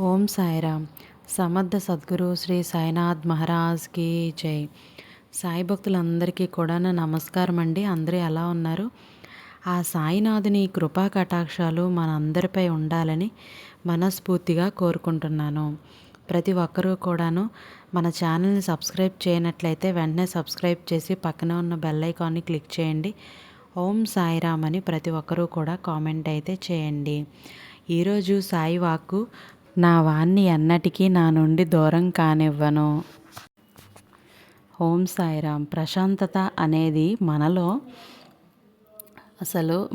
ఓం సాయిరామ్. సమర్థ సద్గురు శ్రీ సాయినాథ్ మహారాజ్కి జై. సాయి భక్తులందరికీ కూడా నా నమస్కారం అండి. అందరూ ఎలా ఉన్నారు? ఆ సాయినాథుని కృపా కటాక్షాలు మనందరిపై ఉండాలని మనస్ఫూర్తిగా కోరుకుంటున్నాను. ప్రతి ఒక్కరూ కూడాను మన ఛానల్ని సబ్స్క్రైబ్ చేయనట్లయితే వెంటనే సబ్స్క్రైబ్ చేసి పక్కన ఉన్న బెల్ ఐకాన్ని క్లిక్ చేయండి. ఓం సాయిరామ్ అని ప్రతి ఒక్కరూ కూడా కామెంట్ అయితే చేయండి. ఈరోజు సాయి వాక్కు నా వాణ్ణి ఎన్నటికీ నా నుండి దూరం కానివ్వను. ఓం సాయిరామ్. ప్రశాంతత అనేది మనలో అసలు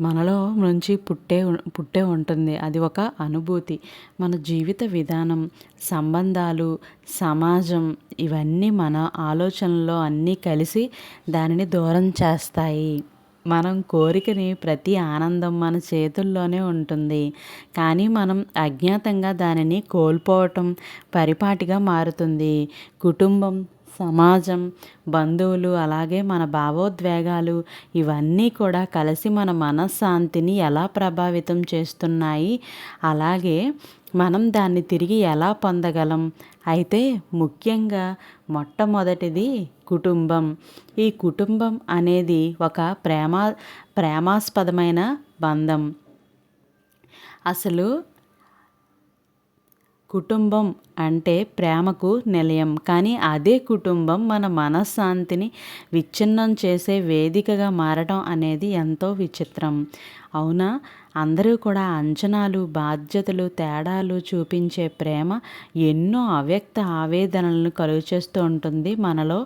మనలో నుంచి పుట్టే పుట్టే ఉంటుంది. అది ఒక అనుభూతి. మన జీవిత విధానం సంబంధాలు సమాజం ఇవన్నీ మన ఆలోచనలో అన్నీ కలిసి దానిని దూరం చేస్తాయి. మనం కోరికని ప్రతి ఆనందం మన చేతుల్లోనే ఉంటుంది. కానీ మనం అజ్ఞాతంగా దానిని కోల్పోవటం పరిపాటిగా మారుతుంది. కుటుంబం సమాజం బంధువులు అలాగే మన భావోద్వేగాలు ఇవన్నీ కూడా కలిసి మన మనశ్శాంతిని ఎలా ప్రభావితం చేస్తున్నాయి? అలాగే మనం దాన్ని తిరిగి ఎలా పొందగలం? అయితే ముఖ్యంగా మొట్టమొదటిది కుటుంబం. ఈ కుటుంబం అనేది ఒక ప్రేమ ప్రేమాస్పదమైన బంధం. అసలు కుటుంబం అంటే ప్రేమకు నిలయం. కానీ అదే కుటుంబం మన మనశ్శాంతిని విచ్ఛిన్నం చేసే వేదికగా మారడం అనేది ఎంతో విచిత్రం. అవునా? అందరూ కూడా అంచనాలు బాధ్యతలు తేడాలు చూపించే ప్రేమ ఎన్నో అవ్యక్త ఆవేదనలను కలుగు చేస్తూ ఉంటుంది మనలో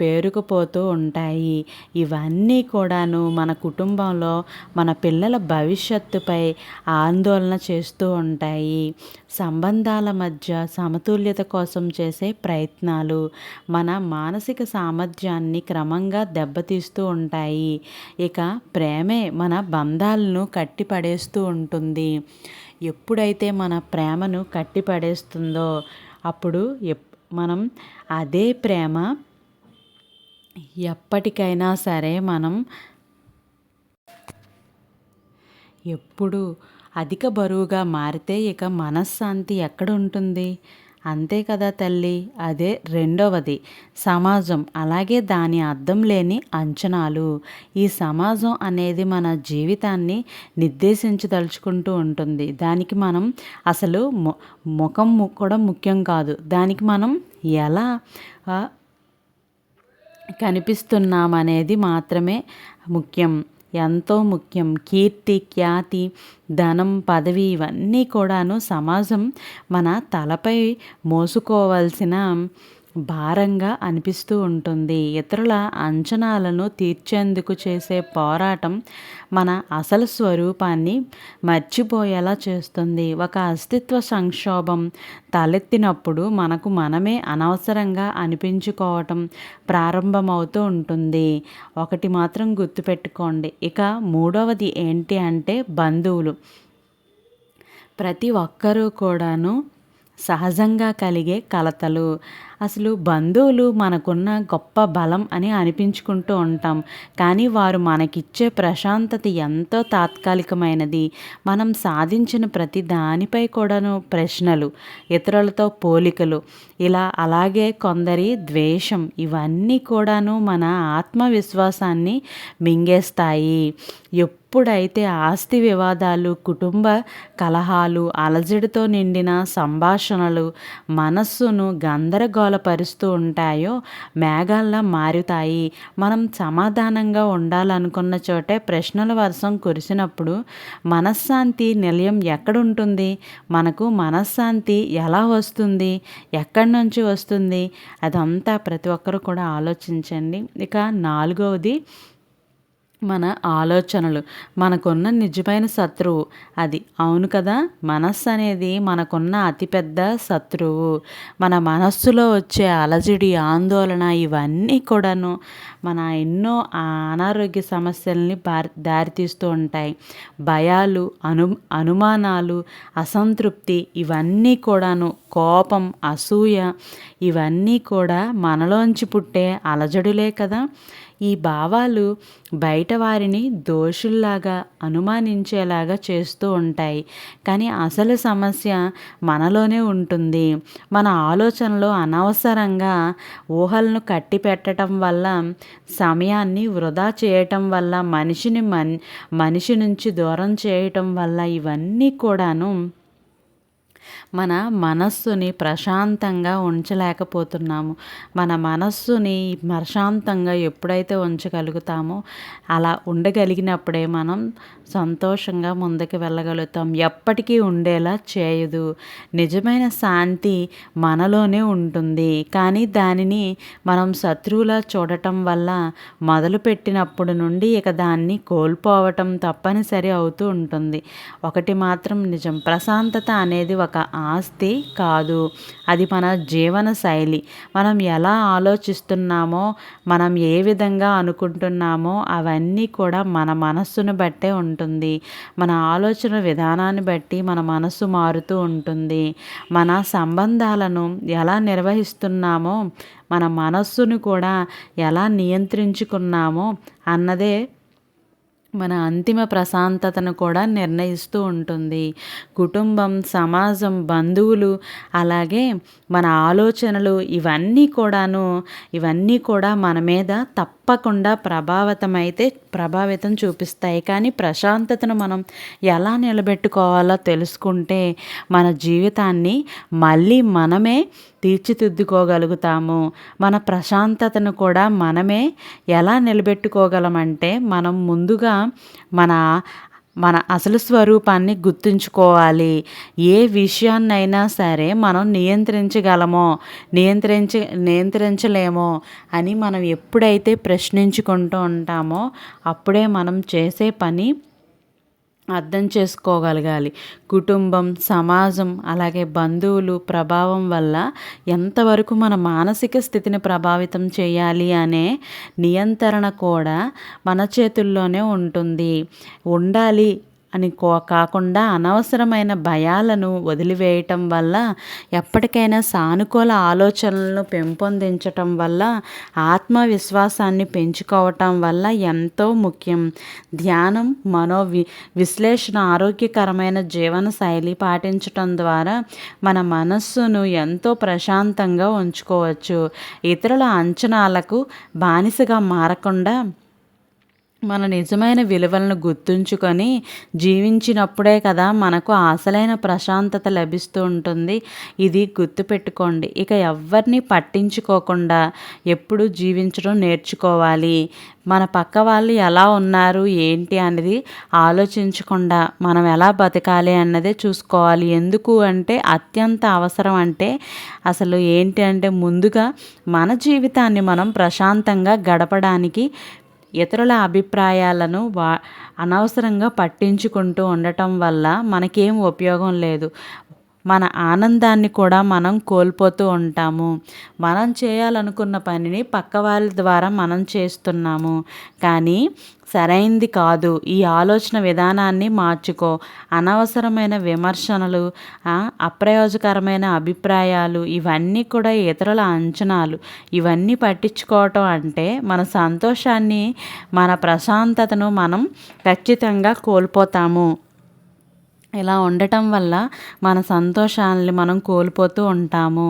పేరుకుపోతూ ఉంటాయి. ఇవన్నీ కూడాను మన కుటుంబంలో మన పిల్లల భవిష్యత్తుపై ఆందోళన చేస్తూ ఉంటాయి. సంబంధాల మధ్య సమతుల్యత కోసం చేసే ప్రయత్నాలు మన మానసిక సామర్థ్యాన్ని క్రమంగా దెబ్బతీస్తూ ఉంటాయి. ఇక ప్రేమే మన బంధాలను కట్టిపడేస్తూ ఉంటుంది. ఎప్పుడైతే మన ప్రేమను కట్టిపడేస్తుందో అప్పుడు మనం అదే ప్రేమ ఎప్పటికైనా సరే మనం ఎప్పుడు అధిక బరువుగా మారితే ఇక మనశ్శాంతి ఎక్కడ ఉంటుంది? అంతే కదా తల్లి? అదే రెండవది. సమాజం అలాగే దాని అర్థం లేని అంచనాలు. ఈ సమాజం అనేది మన జీవితాన్ని నిర్దేశించదలుచుకుంటూ ఉంటుంది. దానికి మనం అసలు ముఖం కూడా ముఖ్యం కాదు. దానికి మనం ఎలా కనిపిస్తున్నామనేది మాత్రమే ముఖ్యం. ఎంతో ముఖ్యం. కీర్తి ఖ్యాతి ధనం పదవి ఇవన్నీ కూడాను సమాజం మన తలపై మోసుకోవాల్సిన భారంగా అనిపిస్తూ ఉంటుంది. ఇతరుల అంచనాలను తీర్చేందుకు చేసే పోరాటం మన అసలు స్వరూపాన్ని మర్చిపోయేలా చేస్తుంది. ఒక అస్తిత్వ సంక్షోభం తలెత్తినప్పుడు మనకు మనమే అనవసరంగా అనిపించుకోవటం ప్రారంభమవుతూ ఉంటుంది. ఒకటి మాత్రం గుర్తుపెట్టుకోండి. ఇక మూడవది ఏంటి అంటే బంధువులు. ప్రతి ఒక్కరూ కూడాను సహజంగా కలిగే కలతలు. అసలు బంధువులు మనకున్న గొప్ప బలం అని అనిపించుకుంటూ ఉంటాం. కానీ వారు మనకిచ్చే ప్రశాంతత ఎంతో తాత్కాలికమైనది. మనం సాధించిన ప్రతి దానిపై కూడాను ప్రశ్నలు ఇతరులతో పోలికలు ఇలా అలాగే కొందరి ద్వేషం ఇవన్నీ కూడాను మన ఆత్మవిశ్వాసాన్ని మింగేస్తాయి. ఎప్పుడైతే ఆస్తి వివాదాలు కుటుంబ కలహాలు అలజడితో నిండిన సంభాషణలు మనస్సును పరుస్తూ ఉంటాయో మేఘాల్లా మారుతాయి. మనం సమాధానంగా ఉండాలనుకున్న చోటే ప్రశ్నల వర్షం కురిసినప్పుడు మనశ్శాంతి నిలయం ఎక్కడుంటుంది? మనకు మనశ్శాంతి ఎలా వస్తుంది? ఎక్కడి నుంచి వస్తుంది? అదంతా ప్రతి ఒక్కరు కూడా ఆలోచించండి. ఇక నాలుగవది మన ఆలోచనలు. మనకున్న నిజమైన శత్రువు. అది అవును కదా? మనస్సు అనేది మనకున్న అతిపెద్ద శత్రువు. మన మనస్సులో వచ్చే అలజడి ఆందోళన ఇవన్నీ కూడాను మన ఎన్నో అనారోగ్య సమస్యల్ని బారి దారితీస్తూ ఉంటాయి. భయాలు అను అనుమానాలు అసంతృప్తి ఇవన్నీ కూడాను కోపం అసూయ ఇవన్నీ కూడా మనలోంచి పుట్టే అలజడులే కదా. ఈ భావాలు బయట వారిని దోషుల్లాగా అనుమానించేలాగా చేస్తూ ఉంటాయి. కానీ అసలు సమస్య మనలోనే ఉంటుంది. మన ఆలోచనలో అనవసరంగా ఊహలను కట్టి పెట్టడం వల్ల సమయాన్ని వృధా చేయటం వల్ల మనిషిని మన్ మనిషి నుంచి దూరం చేయటం వల్ల ఇవన్నీ కూడాను మన మనస్సుని ప్రశాంతంగా ఉంచలేకపోతున్నాము. మన మనస్సుని ప్రశాంతంగా ఎప్పుడైతే ఉంచగలుగుతామో అలా ఉండగలిగినప్పుడే మనం సంతోషంగా ముందుకు వెళ్ళగలుగుతాం. ఎప్పటికీ ఉండేలా చేయదు. నిజమైన శాంతి మనలోనే ఉంటుంది. కానీ దానిని మనం శత్రువులా చూడటం వల్ల మొదలుపెట్టినప్పుడు నుండి ఇక దాన్ని కోల్పోవటం తప్పనిసరి అవుతూ ఉంటుంది. ఒకటి మాత్రం నిజం. ప్రశాంతత అనేది ఒక ఆస్తి కాదు. అది మన జీవన శైలి. మనం ఎలా ఆలోచిస్తున్నామో మనం ఏ విధంగా అనుకుంటున్నామో అవన్నీ కూడా మన మనస్సును బట్టే ఉంటుంది. మన ఆలోచన విధానాన్ని బట్టి మన మనస్సు మారుతూ ఉంటుంది. మన సంబంధాలను ఎలా నిర్వహిస్తున్నామో మన మనస్సును కూడా ఎలా నియంత్రించుకున్నామో అన్నదే మన అంతిమ ప్రశాంతతను కూడా నిర్ణయిస్తూ ఉంటుంది. కుటుంబం సమాజం బంధువులు అలాగే మన ఆలోచనలు ఇవన్నీ కూడాను ఇవన్నీ కూడా మన మీద తప్పకుండా ప్రభావితం అయితే ప్రభావితం చూపిస్తాయి. కానీ ప్రశాంతతను మనం ఎలా నిలబెట్టుకోవాలో తెలుసుకుంటే మన జీవితాన్ని మళ్ళీ మనమే తీర్చిదిద్దుకోగలుగుతాము. మన ప్రశాంతతను కూడా మనమే ఎలా నిలబెట్టుకోగలమంటే మనం ముందుగా మన మన అసలు స్వరూపాన్ని గుర్తుంచుకోవాలి. ఏ విషయాన్నైనా సరే మనం నియంత్రించగలమో నియంత్రించ నియంత్రించలేమో అని మనం ఎప్పుడైతే ప్రశ్నించుకుంటూ ఉంటామో అప్పుడే మనం చేసే పని అర్థం చేసుకోగలగాలి. కుటుంబం సమాజం అలాగే బంధువులు ప్రభావం వల్ల ఎంతవరకు మన మానసిక స్థితిని ప్రభావితం చేయాలి అనే నియంత్రణ కూడా మన చేతుల్లోనే ఉంటుంది. ఉండాలి అని కో కాకుండా అనవసరమైన భయాలను వదిలివేయటం వల్ల ఎప్పటికైనా సానుకూల ఆలోచనలను పెంపొందించటం వల్ల ఆత్మవిశ్వాసాన్ని పెంచుకోవటం వల్ల ఎంతో ముఖ్యం. ధ్యానం మనో వి విశ్లేషణ ఆరోగ్యకరమైన జీవన శైలి పాటించటం ద్వారా మన మనస్సును ఎంతో ప్రశాంతంగా ఉంచుకోవచ్చు. ఇతరుల అంచనాలకు బానిసగా మారకుండా మన నిజమైన విలువలను గుర్తుంచుకొని జీవించినప్పుడే కదా మనకు అసలైన ప్రశాంతత లభిస్తూ ఉంటుంది. ఇది గుర్తుపెట్టుకోండి. ఇక ఎవరిని పట్టించుకోకుండా ఎప్పుడు జీవించడం నేర్చుకోవాలి. మన పక్క వాళ్ళు ఎలా ఉన్నారు ఏంటి అనేది ఆలోచించకుండా మనం ఎలా బతకాలి అన్నదే చూసుకోవాలి. ఎందుకు అంటే అత్యంత అవసరం అంటే అసలు ఏంటి అంటే ముందుగా మన జీవితాన్ని మనం ప్రశాంతంగా గడపడానికి ఇతరుల అభిప్రాయాలను వా అనవసరంగా పట్టించుకుంటూ ఉండటం వల్ల మనకేం ఉపయోగం లేదు. మన ఆనందాన్ని కూడా మనం కోల్పోతూ ఉంటాము. మనం చేయాలనుకున్న పనిని పక్క వాళ్ళ ద్వారా మనం చేస్తున్నాము. కానీ సరైంది కాదు. ఈ ఆలోచన విధానాన్ని మార్చుకో. అనవసరమైన విమర్శనలు అప్రయోజకరమైన అభిప్రాయాలు ఇవన్నీ కూడా ఇతరుల అంచనాలు. ఇవన్నీ పట్టించుకోవటం అంటే మన సంతోషాన్ని మన ప్రశాంతతను మనం ఖచ్చితంగా కోల్పోతాము. ఇలా ఉండటం వల్ల మన సంతోషాన్ని మనం కోల్పోతూ ఉంటాము.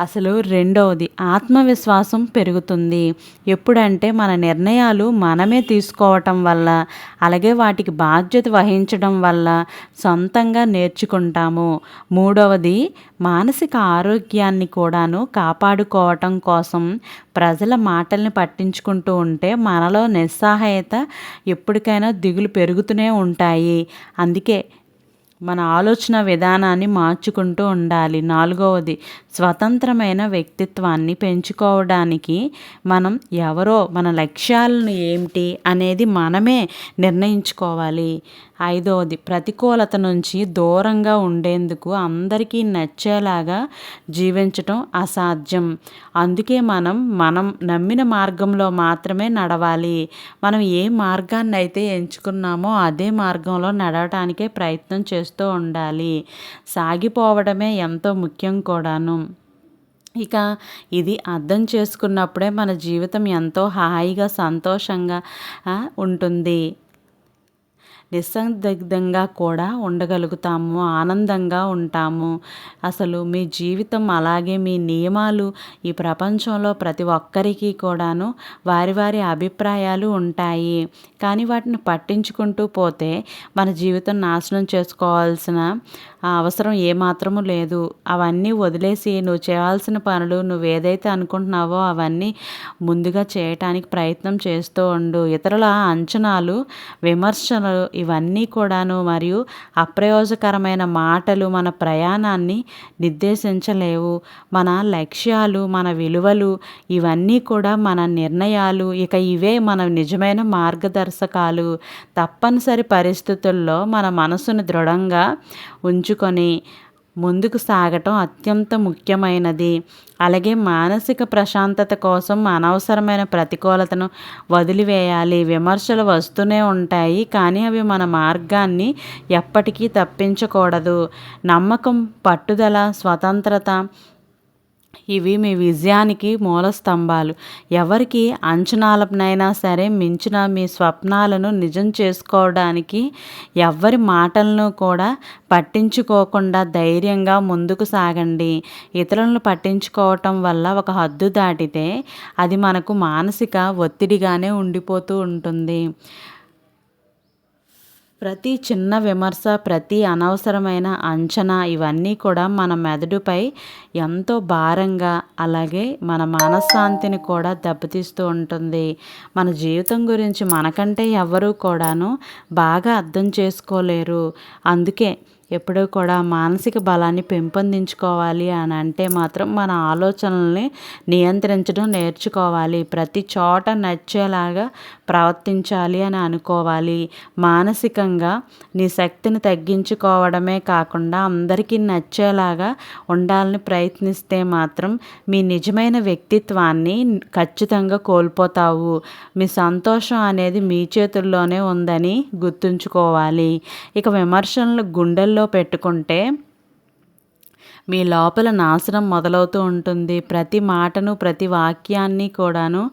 అసలు రెండవది ఆత్మవిశ్వాసం పెరుగుతుంది. ఎప్పుడంటే మన నిర్ణయాలు మనమే తీసుకోవటం వల్ల అలాగే వాటికి బాధ్యత వహించడం వల్ల సొంతంగా నేర్చుకుంటాము. మూడవది మానసిక ఆరోగ్యాన్ని కూడాను కాపాడుకోవటం కోసం ప్రజల మాటల్ని పట్టించుకుంటూ ఉంటే మనలో నిస్సహాయత ఎప్పటికైనా దిగులు పెరుగుతూనే ఉంటాయి. అందుకే మన ఆలోచన విధానాన్ని మార్చుకుంటూ ఉండాలి. నాలుగవది స్వతంత్రమైన వ్యక్తిత్వాన్ని పెంచుకోవడానికి మనం ఎవరో మన లక్ష్యాలను ఏమిటి అనేది మనమే నిర్ణయించుకోవాలి. ఐదవది ప్రతికూలత నుంచి దూరంగా ఉండేందుకు అందరికీ నచ్చేలాగా జీవించటం అసాధ్యం. అందుకే మనం మనం నమ్మిన మార్గంలో మాత్రమే నడవాలి. మనం ఏ మార్గాన్ని అయితే ఎంచుకున్నామో అదే మార్గంలో నడవటానికే ప్రయత్నం చేస్తూ ఉండాలి. సాగిపోవడమే ఎంతో ముఖ్యం కూడాను. ఇక ఇది అర్థం చేసుకున్నప్పుడే మన జీవితం ఎంతో హాయిగా సంతోషంగా ఉంటుంది. నిస్సందిగ్ధంగా కూడా ఉండగలుగుతాము ఆనందంగా ఉంటాము. అసలు మీ జీవితం అలాగే మీ నియమాలు ఈ ప్రపంచంలో ప్రతి ఒక్కరికి కూడాను వారి వారి అభిప్రాయాలు ఉంటాయి. కానీ వాటిని పట్టించుకుంటూ పోతే మన జీవితం నాశనం చేసుకోవాల్సిన అవసరం ఏమాత్రము లేదు. అవన్నీ వదిలేసి నువ్వు చేయాల్సిన పనులు నువ్వు ఏదైతే అనుకుంటున్నావో అవన్నీ ముందుగా చేయటానికి ప్రయత్నం చేస్తూ ఉండు. ఇతరుల అంచనాలు విమర్శలు ఇవన్నీ కూడాను మరియు అప్రయోజకరమైన మాటలు మన ప్రయాణాన్ని నిర్దేశించలేవు. మన లక్ష్యాలు మన విలువలు ఇవన్నీ కూడా మన నిర్ణయాలు. ఇక ఇవే మన నిజమైన మార్గదర్శకాలు తప్పనిసరి పరిస్థితుల్లో మన మనసును దృఢంగా ఉంచుకొని ముందుకు సాగటం అత్యంత ముఖ్యమైనది. అలాగే మానసిక ప్రశాంతత కోసం అనవసరమైన ప్రతికూలతను వదిలివేయాలి. విమర్శలు వస్తూనే ఉంటాయి కానీ అవి మన మార్గాన్ని ఎప్పటికీ తప్పించకూడదు. నమ్మకం పట్టుదల స్వతంత్రత ఇవి మీ విజయానికి మూల స్తంభాలు. ఎవరికి అంచనాలనైనా సరే మించిన మీ స్వప్నాలను నిజం చేసుకోవడానికి ఎవరి మాటలను కూడా పట్టించుకోకుండా ధైర్యంగా ముందుకు సాగండి. ఇతరులను పట్టించుకోవటం వల్ల ఒక హద్దు దాటితే అది మనకు మానసిక ఒత్తిడిగానే ఉండిపోతూ ఉంటుంది. ప్రతి చిన్న విమర్శ ప్రతి అనవసరమైన అంచనా ఇవన్నీ కూడా మన మెదడుపై ఎంతో భారంగా అలాగే మన మనశ్శాంతిని కూడా దెబ్బతీస్తూ ఉంటుంది. మన జీవితం గురించి మనకంటే ఎవరూ కూడాను బాగా అర్థం చేసుకోలేరు. అందుకే ఎప్పుడూ కూడా మానసిక బలాన్ని పెంపొందించుకోవాలి అని అంటే మాత్రం మన ఆలోచనల్ని నియంత్రించడం నేర్చుకోవాలి. ప్రతి చోట నచ్చేలాగా ప్రవర్తించాలి అని అనుకోవాలి. మానసికంగా నీ శక్తిని తగ్గించుకోవడమే కాకుండా అందరికీ నచ్చేలాగా ఉండాలని ప్రయత్నిస్తే మాత్రం మీ నిజమైన వ్యక్తిత్వాన్ని ఖచ్చితంగా కోల్పోతావు. మీ సంతోషం అనేది మీ చేతుల్లోనే ఉందని గుర్తుంచుకోవాలి. ఇక విమర్శనలు గుండెల్లో పెట్టుకుంటే మీ లోపల నాశనం మొదలవుతూ ఉంటుంది. ప్రతి మాటను ప్రతి వాక్యాన్ని కూడాను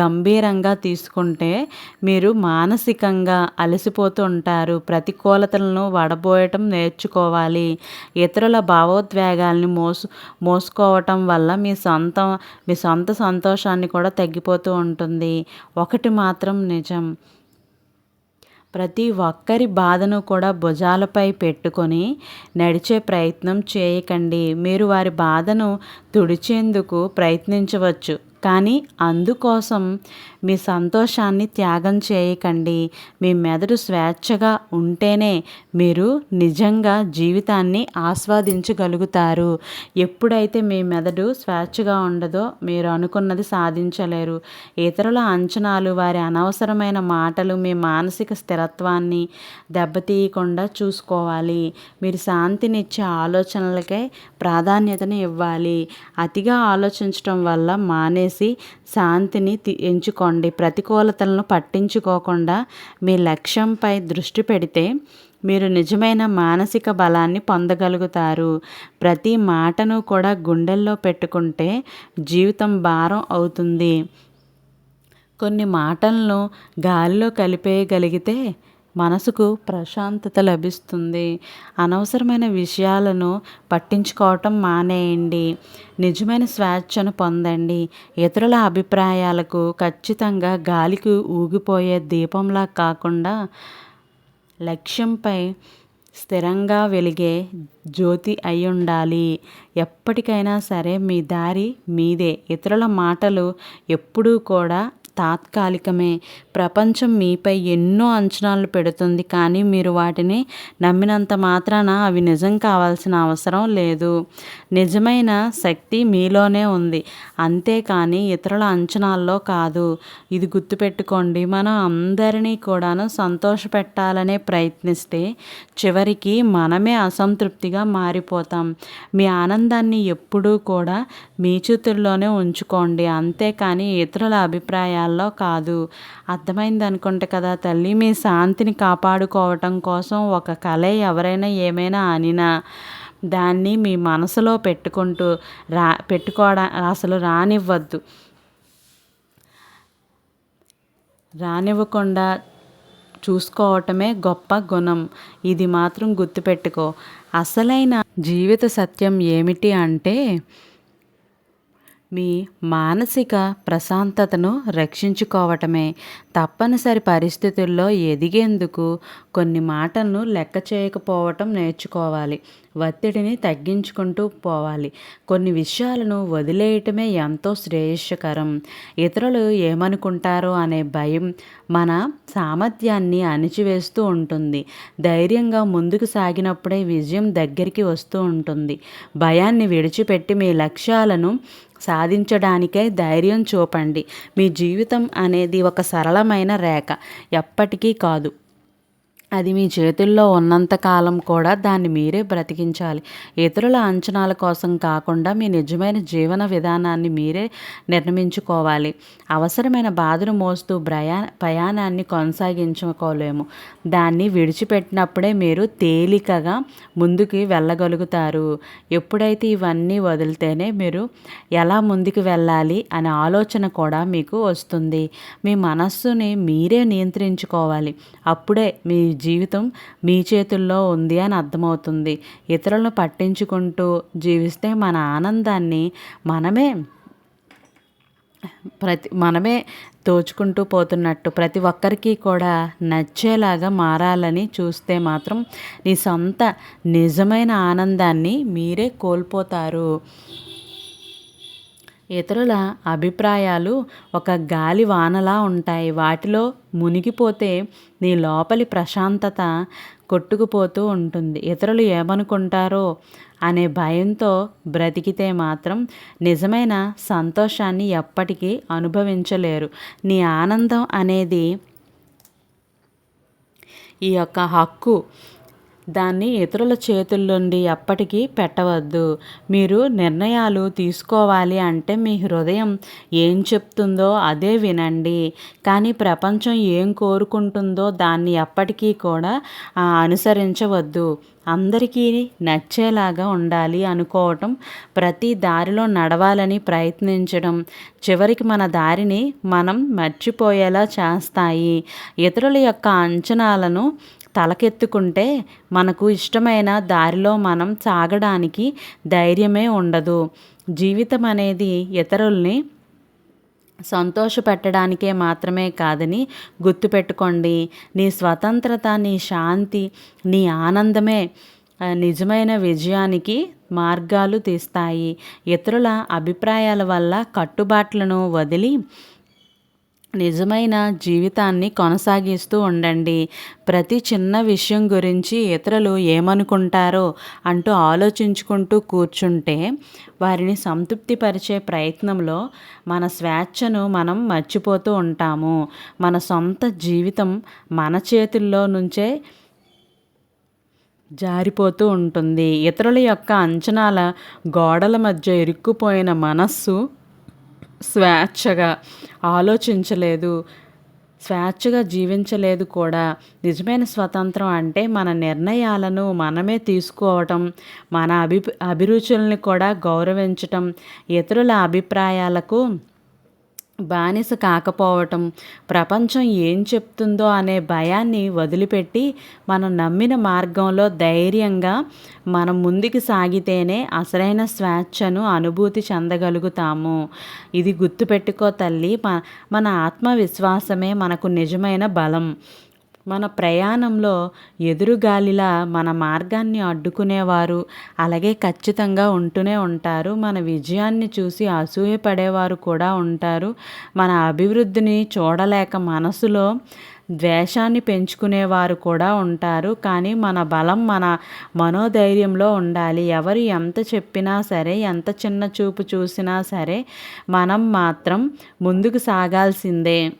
గంభీరంగా తీసుకుంటే మీరు మానసికంగా అలసిపోతూ ఉంటారు. ప్రతికూలతలను వడబోయటం నేర్చుకోవాలి. ఇతరుల భావోద్వేగాల్ని మోసు మోసుకోవటం వల్ల మీ సొంత మీ సొంత సంతోషాన్ని కూడా తగ్గిపోతూ ఉంటుంది. ఒకటి మాత్రం నిజం. ప్రతి ఒక్కరి బాధను కూడా భుజాలపై పెట్టుకొని నడిచే ప్రయత్నం చేయకండి. మీరు వారి బాధను తుడిచేందుకు ప్రయత్నించవచ్చు. కానీ అందుకోసం మీ సంతోషాన్ని త్యాగం చేయకండి. మీ మెదడు స్వేచ్ఛగా ఉంటేనే మీరు నిజంగా జీవితాన్ని ఆస్వాదించగలుగుతారు. ఎప్పుడైతే మీ మెదడు స్వేచ్ఛగా ఉండదో మీరు అనుకున్నది సాధించలేరు. ఇతరుల అంచనాలు వారి అనవసరమైన మాటలు మీ మానసిక స్థిరత్వాన్ని దెబ్బతీయకుండా చూసుకోవాలి. మీరు శాంతినిచ్చే ఆలోచనలకే ప్రాధాన్యతను ఇవ్వాలి. అతిగా ఆలోచించడం వల్ల మానేసి శాంతిని ఎంచుకోండి. చేసుకోండి ప్రతికూలతలను పట్టించుకోకుండా మీ లక్ష్యంపై దృష్టి పెడితే మీరు నిజమైన మానసిక బలాన్ని పొందగలుగుతారు. ప్రతి మాటను కూడా గుండెల్లో పెట్టుకుంటే జీవితం భారం అవుతుంది. కొన్ని మాటలను గాలిలో కలిపేయగలిగితే మనసుకు ప్రశాంతత లభిస్తుంది. అనవసరమైన విషయాలను పట్టించుకోవటం మానేయండి. నిజమైన స్వేచ్ఛను పొందండి. ఇతరుల అభిప్రాయాలకు ఖచ్చితంగా గాలికి ఊగిపోయే దీపంలా కాకుండా లక్ష్యంపై స్థిరంగా వెలిగే జ్యోతి అయి ఉండాలి. ఎప్పటికైనా సరే మీ దారి మీదే. ఇతరుల మాటలు ఎప్పుడూ కూడా తాత్కాలికమే. ప్రపంచం మీపై ఎన్నో అంచనాలు పెడుతుంది కానీ మీరు వాటిని నమ్మినంత మాత్రాన అవి నిజం కావాల్సిన అవసరం లేదు. నిజమైన శక్తి మీలోనే ఉంది. అంతేకాని ఇతరుల అంచనాల్లో కాదు. ఇది గుర్తుపెట్టుకోండి మనం అందరినీ కూడాను సంతోషపెట్టాలనే ప్రయత్నిస్తే చివరికి మనమే అసంతృప్తిగా మారిపోతాం. మీ ఆనందాన్ని ఎప్పుడూ కూడా మీ చేతుల్లోనే ఉంచుకోండి. అంతేకాని ఇతరుల సమయాల్లో కాదు. అర్థమైంది అనుకుంటే కదా తల్లి మీ శాంతిని కాపాడుకోవటం కోసం ఒక కళ ఎవరైనా ఏమైనా అనినా దాన్ని మీ మనసులో పెట్టుకుంటూ రా పెట్టుకోవడా అసలు రానివ్వద్దు. రానివ్వకుండా చూసుకోవటమే గొప్ప గుణం. ఇది మాత్రం గుర్తుపెట్టుకో. అసలైన జీవిత సత్యం ఏమిటి అంటే మీ మానసిక ప్రశాంతతను రక్షించుకోవటమే. తప్పనిసరి పరిస్థితుల్లో ఎదిగేందుకు కొన్ని మాటలను లెక్క చేయకపోవటం నేర్చుకోవాలి. ఒత్తిడిని తగ్గించుకుంటూ పోవాలి. కొన్ని విషయాలను వదిలేయటమే ఎంతో శ్రేయస్కరం. ఇతరులు ఏమనుకుంటారో అనే భయం మన సామర్థ్యాన్ని అణిచివేస్తూ ఉంటుంది. ధైర్యంగా ముందుకు సాగినప్పుడే విజయం దగ్గరికి వస్తూ ఉంటుంది. భయాన్ని విడిచిపెట్టి మీ లక్ష్యాలను సాధించడానికై ధైర్యం చూపండి. మీ జీవితం అనేది ఒక సరళమైన రేఖ. ఎప్పటికీ కాదు. అది మీ చేతుల్లో ఉన్నంతకాలం కూడా దాన్ని మీరే బ్రతికించాలి. ఇతరుల అంచనాల కోసం కాకుండా మీ నిజమైన జీవన విధానాన్ని మీరే నిర్మించుకోవాలి అవసరమైన బాధను మోస్తూ ప్రయా ప్రయాణాన్ని కొనసాగించుకోలేము. దాన్ని విడిచిపెట్టినప్పుడే మీరు తేలికగా ముందుకు వెళ్ళగలుగుతారు. ఎప్పుడైతే ఇవన్నీ వదిలితేనే మీరు ఎలా ముందుకు వెళ్ళాలి అనే ఆలోచన కూడా మీకు వస్తుంది. మీ మనస్సుని మీరే నియంత్రించుకోవాలి. అప్పుడే మీ జీవితం మీ చేతుల్లో ఉంది అని అర్థమవుతుంది. ఇతరులను పట్టించుకుంటూ జీవిస్తే మన ఆనందాన్ని మనమే ప్రతి మనమే దోచుకుంటూ పోతున్నట్టు ప్రతి ఒక్కరికి కూడా నచ్చేలాగా మారాలని చూస్తే మాత్రం నీ సొంత నిజమైన ఆనందాన్ని మీరే కోల్పోతారు. ఇతరుల అభిప్రాయాలు ఒక గాలి వానలా ఉంటాయి. వాటిలో మునిగిపోతే నీ లోపలి ప్రశాంతత కొట్టుకుపోతూ ఉంటుంది. ఇతరులు ఏమనుకుంటారో అనే భయంతో బ్రతికితే మాత్రం నిజమైన సంతోషాన్ని ఎప్పటికీ అనుభవించలేరు. నీ ఆనందం అనేది ఈ యొక్క హక్కు దాన్ని ఇతరుల చేతుల్లోండి ఎప్పటికీ పెట్టవద్దు. మీరు నిర్ణయాలు తీసుకోవాలి అంటే మీ హృదయం ఏం చెప్తుందో అదే వినండి. కానీ ప్రపంచం ఏం కోరుకుంటుందో దాన్ని ఎప్పటికీ కూడా అనుసరించవద్దు. అందరికీ నచ్చేలాగా ఉండాలి అనుకోవటం ప్రతి దారిలో నడవాలని ప్రయత్నించడం. చివరికి మన దారిని మనం మర్చిపోయేలా చేస్తాయి. ఇతరుల యొక్క అంచనాలను తలకెత్తుకుంటే మనకు ఇష్టమైన దారిలో మనం సాగడానికి ధైర్యమే ఉండదు. జీవితం అనేది ఇతరుల్ని సంతోషపెట్టడానికే మాత్రమే కాదని గుర్తుపెట్టుకోండి. నీ స్వతంత్రత నీ శాంతి నీ ఆనందమే నిజమైన విజయానికి మార్గాలు తీస్తాయి. ఇతరుల అభిప్రాయాల వల్ల కట్టుబాట్లను వదిలి నిజమైన జీవితాన్ని కొనసాగిస్తూ ఉండండి. ప్రతి చిన్న విషయం గురించి ఇతరులు ఏమనుకుంటారో అంటూ ఆలోచించుకుంటూ కూర్చుంటే వారిని సంతృప్తిపరిచే ప్రయత్నంలో మన స్వేచ్ఛను మనం మర్చిపోతూ ఉంటాము. మన సొంత జీవితం మన చేతుల్లో నుంచే జారిపోతూ ఉంటుంది. ఇతరుల యొక్క అంచనాల గోడల మధ్య ఇరుక్కుపోయిన మనస్సు స్వేచ్ఛగా ఆలోచించలేదు స్వేచ్ఛగా జీవించలేదు కూడా. నిజమైన స్వతంత్రం అంటే మన నిర్ణయాలను మనమే తీసుకోవటం మన అభి అభిరుచుల్ని కూడా గౌరవించటం ఇతరుల అభిప్రాయాలకు బానిస కాకపోవటం ప్రపంచం ఏం చెప్తుందో అనే భయాన్ని వదిలిపెట్టి మనం నమ్మిన మార్గంలో ధైర్యంగా మనం ముందుకు సాగితేనే అసలైన స్వేచ్ఛను అనుభూతి చెందగలుగుతాము. ఇది గుర్తుపెట్టుకో తల్లి మన ఆత్మవిశ్వాసమే మనకు నిజమైన బలం. మన ప్రయాణంలో ఎదురుగాలిలా మన మార్గాన్ని అడ్డుకునేవారు. అలాగే ఖచ్చితంగా ఉంటూనే ఉంటారు. మన విజయాన్ని చూసి అసూయపడేవారు కూడా ఉంటారు. మన అభివృద్ధిని చూడలేక మనసులో ద్వేషాన్ని పెంచుకునేవారు కూడా ఉంటారు. కానీ మన బలం మన మనోధైర్యంలో ఉండాలి. ఎవరు ఎంత చెప్పినా సరే ఎంత చిన్న చూపు చూసినా సరే మనం మాత్రం ముందుకు సాగాల్సిందే.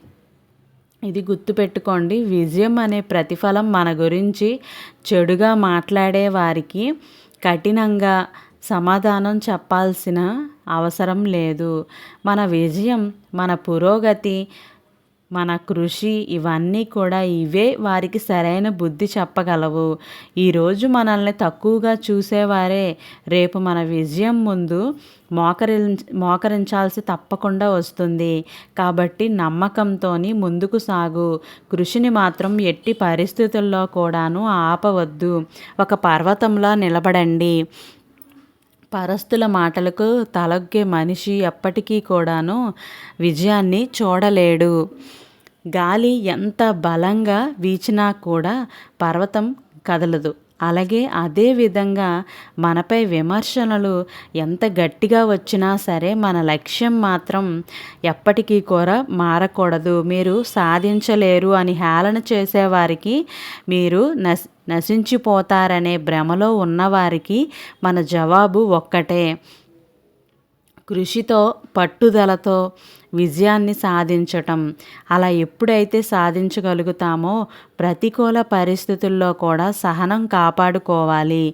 ఇది గుర్తుపెట్టుకోండి విజయం అనే ప్రతిఫలం మన గురించి చెడుగా మాట్లాడే వారికి కఠినంగా సమాధానం చెప్పాల్సిన అవసరం లేదు. మన విజయం మన పురోగతి మన కృషి ఇవన్నీ కూడా ఇవే వారికి సరైన బుద్ధి చెప్పగలవు. ఈరోజు మనల్ని తక్కువగా చూసేవారే. రేపు మన విజయం ముందు మోకరి మోకరించాల్సి తప్పకుండా వస్తుంది. కాబట్టి నమ్మకంతో ముందుకు సాగు. కృషిని మాత్రం ఎట్టి పరిస్థితుల్లో కూడాను ఆపవద్దు. ఒక పర్వతంలో నిలబడండి. పరస్తుల మాటలకు తలొగ్గే మనిషి ఎప్పటికీ కూడాను విజయాన్ని చూడలేడు. గాలి ఎంత బలంగా వీచినా కూడా పర్వతం కదలదు. అలాగే అదే విధంగా మనపై విమర్శనలు ఎంత గట్టిగా వచ్చినా సరే మన లక్ష్యం మాత్రం ఎప్పటికీ కూడా మారకూడదు. మీరు సాధించలేరు అని హేళన చేసేవారికి మీరు నశ నశించిపోతారనే భ్రమలో ఉన్నవారికి మన జవాబు ఒక్కటే. కృషితో పట్టుదలతో విజయాన్ని సాధించటం. అలా ఎప్పుడైతే సాధించగలుగుతామో ప్రతికూల పరిస్థితుల్లో కూడా సహనం కాపాడుకోవాలి.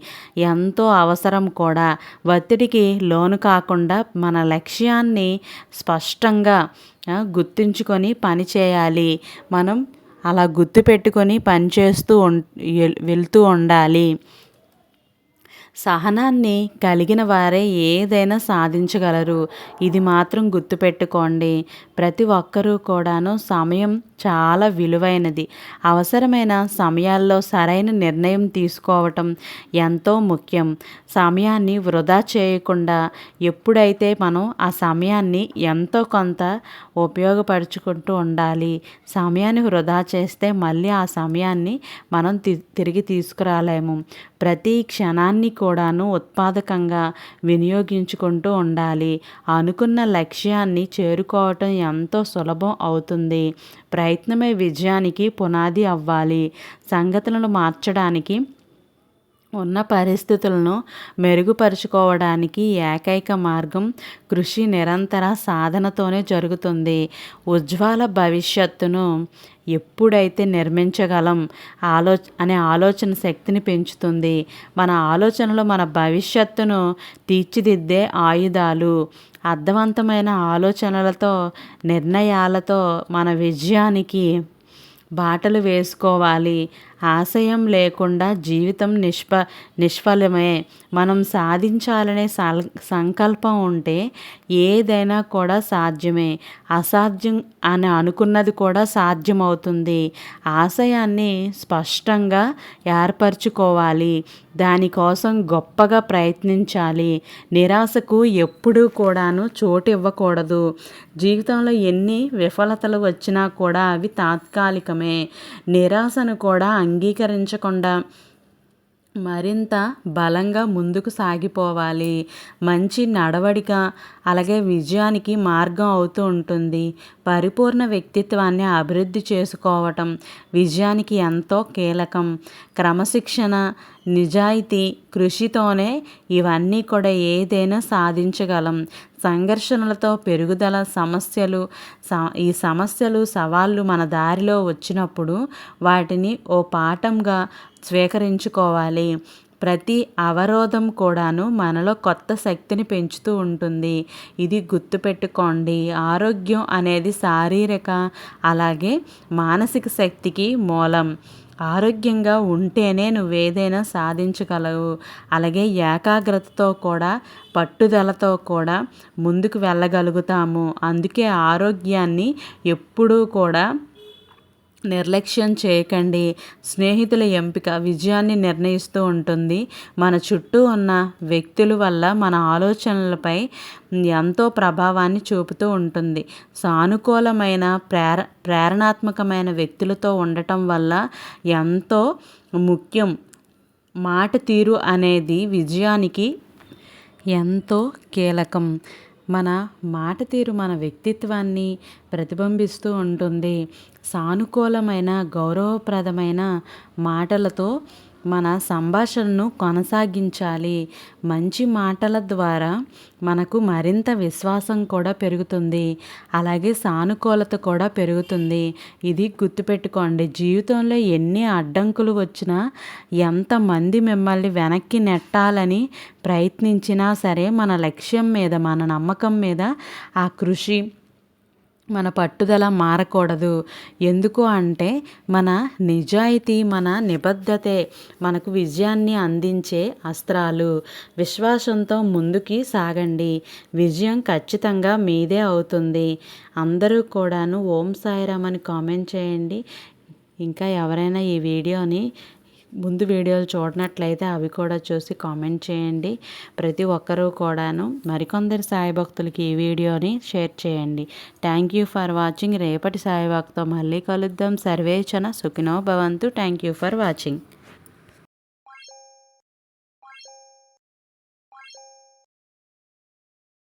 ఎంతో అవసరం కూడా. ఒత్తిడికి లోను కాకుండా మన లక్ష్యాన్ని స్పష్టంగా గుర్తుంచుకొని పని చేయాలి మనం అలా గుర్తుపెట్టుకొని పనిచేస్తూ వెళ్తూ ఉండాలి. సహనాన్ని కలిగిన వారే ఏదైనా సాధించగలరు. ఇది మాత్రం గుర్తుపెట్టుకోండి. ప్రతి ఒక్కరూ కూడాను సమయం చాలా విలువైనది. అవసరమైన సమయాల్లో సరైన నిర్ణయం తీసుకోవటం ఎంతో ముఖ్యం. సమయాన్ని వృధా చేయకుండా ఎప్పుడైతే మనం ఆ సమయాన్ని ఎంతో కొంత ఉపయోగపరుచుకుంటూ ఉండాలి సమయాన్ని వృధా చేస్తే మళ్ళీ ఆ సమయాన్ని మనం తిరిగి తీసుకురాలేము. ప్రతి క్షణాన్ని కూడా కూడాను ఉత్పాదకంగా వినియోగించుకుంటూ ఉండాలి. అనుకున్న లక్ష్యాన్ని చేరుకోవటం ఎంతో సులభం అవుతుంది. ప్రయత్నమే విజయానికి పునాది అవ్వాలి. సంగతులను మార్చడానికి ఉన్న పరిస్థితులను మెరుగుపరుచుకోవడానికి ఏకైక మార్గం కృషి నిరంతర సాధనతోనే జరుగుతుంది. ఉజ్వల భవిష్యత్తును ఎప్పుడైతే నిర్మించగలం ఆలో అనే ఆలోచన శక్తిని పెంచుతుంది. మన ఆలోచనలు మన భవిష్యత్తును తీర్చిదిద్దే ఆయుధాలు. అర్థవంతమైన ఆలోచనలతో నిర్ణయాలతో మన విజయానికి బాటలు వేసుకోవాలి. ఆశయం లేకుండా జీవితం నిష్ప నిష్ఫలమే. మనం సాధించాలనే సంకల్పం ఉంటే ఏదైనా కూడా సాధ్యమే. అసాధ్యం అని అనుకున్నది కూడా సాధ్యమవుతుంది. ఆశయాన్ని స్పష్టంగా ఏర్పరచుకోవాలి. దానికోసం గొప్పగా ప్రయత్నించాలి. నిరాశకు ఎప్పుడూ కూడాను చోటు ఇవ్వకూడదు. జీవితంలో ఎన్ని విఫలతలు వచ్చినా కూడా అవి తాత్కాలికమే. నిరాశను కూడా అంగీకరించకుండా మరింత బలంగా ముందుకు సాగిపోవాలి. మంచి నడవడిక అలాగే విజయానికి మార్గం అవుతూ ఉంటుంది. పరిపూర్ణ వ్యక్తిత్వాన్ని అభివృద్ధి చేసుకోవటం విజయానికి ఎంతో కీలకం. క్రమశిక్షణ నిజాయితీ కృషితోనే ఇవన్నీ కూడా ఏదైనా సాధించగలం. సంఘర్షణలతో పెరుగుదల సమస్యలు ఈ సమస్యలు సవాళ్ళు మన దారిలో వచ్చినప్పుడు వాటిని ఓ పాఠంగా స్వీకరించుకోవాలి. ప్రతి అవరోధం కూడాను మనలో కొత్త శక్తిని పెంచుతూ ఉంటుంది. ఇది గుర్తుపెట్టుకోండి. ఆరోగ్యం అనేది శారీరక అలాగే మానసిక శక్తికి మూలం. ఆరోగ్యంగా ఉంటేనే నువ్వేదైనా సాధించగలవు. అలాగే ఏకాగ్రతతో కూడా పట్టుదలతో కూడా ముందుకు వెళ్ళగలుగుతాము. అందుకే ఆరోగ్యాన్ని ఎప్పుడూ కూడా నిర్లక్ష్యం చేయకండి. స్నేహితుల ఎంపిక విజయాన్ని నిర్ణయిస్తూ ఉంటుంది. మన చుట్టూ ఉన్న వ్యక్తుల వల్ల మన ఆలోచనలపై ఎంతో ప్రభావాన్ని చూపుతూ ఉంటుంది. సానుకూలమైన ప్రేర ప్రేరణాత్మకమైన వ్యక్తులతో ఉండటం వల్ల ఎంతో ముఖ్యం. మాట తీరు అనేది విజయానికి ఎంతో కీలకం. మన మాట తీరు మన వ్యక్తిత్వాన్ని ప్రతిబింబిస్తూ ఉంటుంది. సానుకూలమైన గౌరవప్రదమైన మాటలతో మన సంభాషణను కొనసాగించాలి. మంచి మాటల ద్వారా మనకు మరింత విశ్వాసం కూడా పెరుగుతుంది. అలాగే సానుకూలత కూడా పెరుగుతుంది. ఇది గుర్తుపెట్టుకోండి. జీవితంలో ఎన్ని అడ్డంకులు వచ్చినా ఎంతమంది మిమ్మల్ని వెనక్కి నెట్టాలని ప్రయత్నించినా సరే మన లక్ష్యం మీద మన నమ్మకం మీద ఆ కృషి మన పట్టుదల మారకూడదు. ఎందుకు అంటే మన నిజాయితీ మన నిబద్ధతే మనకు విజయాన్ని అందించే అస్త్రాలు. విశ్వాసంతో ముందుకి సాగండి. విజయం ఖచ్చితంగా మీదే అవుతుంది. అందరూ కూడాను ఓం సాయిరామ్ అని కామెంట్ చేయండి. ఇంకా ఎవరైనా ఈ వీడియోని ముందు వీడియోలు చూడనట్లయితే అవి కూడా చూసి కామెంట్ చేయండి. ప్రతి ఒక్కరూ కూడాను మరికొందరు సాయి భక్తులకి ఈ వీడియోని షేర్ చేయండి. థ్యాంక్ యూ ఫర్ వాచింగ్ రేపటి సాయి భక్తో మళ్ళీ కలుద్దాం. సర్వేచన సుఖినో భవంతు. Thank you for watching